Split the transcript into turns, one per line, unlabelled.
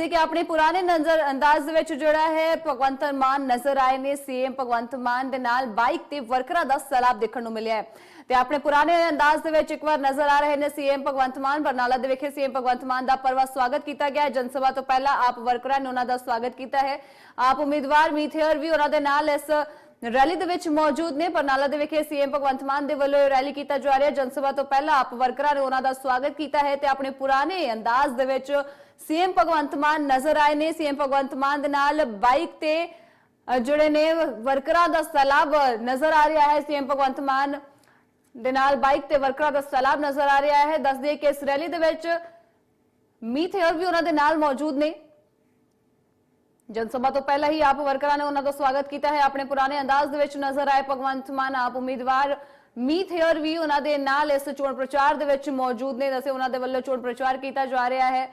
ਦੱਸਦੇ ਕਿ ਆਪਣੇ ਪੁਰਾਣੇ ਨਜ਼ਰ ਅੰਦਾਜ਼ ਦੇ ਵਿੱਚ ਜਿਹੜਾ ਹੈ ਭਗਵੰਤ ਮਾਨ ਨਜ਼ਰ ਆਏ ਨੇ। ਸੀਐਮ ਭਗਵੰਤ ਮਾਨ ਦੇ ਨਾਲ ਬਾਈਕ ਤੇ ਵਰਕਰਾਂ ਦਾ ਸਲਾਬ ਦੇਖਣ ਨੂੰ ਮਿਲਿਆ ਹੈ। ਤੇ ਆਪਣੇ ਪੁਰਾਣੇ ਅੰਦਾਜ਼ ਦੇ ਵਿੱਚ ਇੱਕ ਵਾਰ ਨਜ਼ਰ ਆ ਰਹੇ ਨੇ ਸੀਐਮ ਭਗਵੰਤ ਮਾਨ। ਬਰਨਾਲਾ ਦੇ ਵਿਖੇ ਸੀਐਮ ਭਗਵੰਤ ਮਾਨ ਦਾ ਪਰਵਾ ਸਵਾਗਤ ਕੀਤਾ ਗਿਆ ਹੈ। ਜਨ ਸਭਾ ਤੋਂ ਪਹਿਲਾਂ ਆਪ ਵਰਕਰਾਂ ਨੇ ਉਹਨਾਂ ਦਾ ਸਵਾਗਤ ਕੀਤਾ ਹੈ। ਆਪ ਉਮੀਦਵਾਰ ਮੀਥੇਅਰ ਵੀ ਉਹਨਾਂ ਦੇ ਨਾਲ ਇਸ ਰੈਲੀ ਦੇ ਵਿੱਚ ਮੌਜੂਦ ਨੇ ਬਰਨਾਲਾ ਦੇ ਵਿਖੇ ਸੀਐਮ ਭਗਵੰਤ ਮਾਨ ਦੇ ਵੱਲੋਂ ਇਹ ਰੈਲੀ ਕੀਤਾ ਜਾ ਰਿਹਾ। ਜਨਸਭਾ ਤੋਂ ਪਹਿਲਾਂ ਆਪ ਵਰਕਰਾਂ ਨੇ ਉਹਨਾਂ ਦਾ ਸਵਾਗਤ ਕੀਤਾ ਹੈ ਤੇ ਆਪਣੇ ਪੁਰਾਣੇ ਅੰਦਾਜ਼ ਦੇ ਵਿੱਚ ਸੀਐਮ ਭਗਵੰਤ ਮਾਨ ਨਜ਼ਰ ਆਏ ਨੇ। ਸੀਐਮ ਭਗਵੰਤ ਮਾਨ ਦੇ ਨਾਲ ਬਾਈਕ ਤੇ ਜਿਹੜੇ ਨੇ ਵਰਕਰਾਂ ਦਾ ਸਲਾਬ ਨਜ਼ਰ ਆ ਰਿਹਾ ਹੈ। ਸੀਐਮ ਭਗਵੰਤ ਮਾਨ ਦੇ ਨਾਲ ਬਾਈਕ ਤੇ ਵਰਕਰਾਂ ਦਾ ਸਲਾਬ ਨਜ਼ਰ ਆ ਰਿਹਾ ਹੈ। ਦੱਸਦੇ ਕਿ ਇਸ ਰੈਲੀ ਦੇ ਵਿੱਚ ਮੀਥੇਅਰ ਵੀ ਉਹਨਾਂ ਦੇ ਨਾਲ ਮੌਜੂਦ ਨੇ। ਜਨ ਸਭਾ ਤੋਂ ਪਹਿਲਾਂ ਹੀ ਆਪ ਵਰਕਰਾਂ ਨੇ ਉਹਨਾਂ ਦਾ ਸਵਾਗਤ ਕੀਤਾ ਹੈ ਆਪਣੇ ਪੁਰਾਣੇ ਅੰਦਾਜ਼ ਦੇ ਵਿੱਚ ਨਜ਼ਰ ਆਏ ਭਗਵੰਤ ਮਾਨ ਆਪ ਉਮੀਦਵਾਰ ਮੀਥੇਅਰ ਵੀ ਉਹਨਾਂ ਦੇ ਨਾਲ ਇਸ ਚੋਣ ਪ੍ਰਚਾਰ ਦੇ ਵਿੱਚ ਮੌਜੂਦ ਨੇ ਦੱਸੇ ਉਹਨਾਂ ਦੇ ਵੱਲੋਂ ਚੋਣ ਪ੍ਰਚਾਰ ਕੀਤਾ ਜਾ ਰਿਹਾ ਹੈ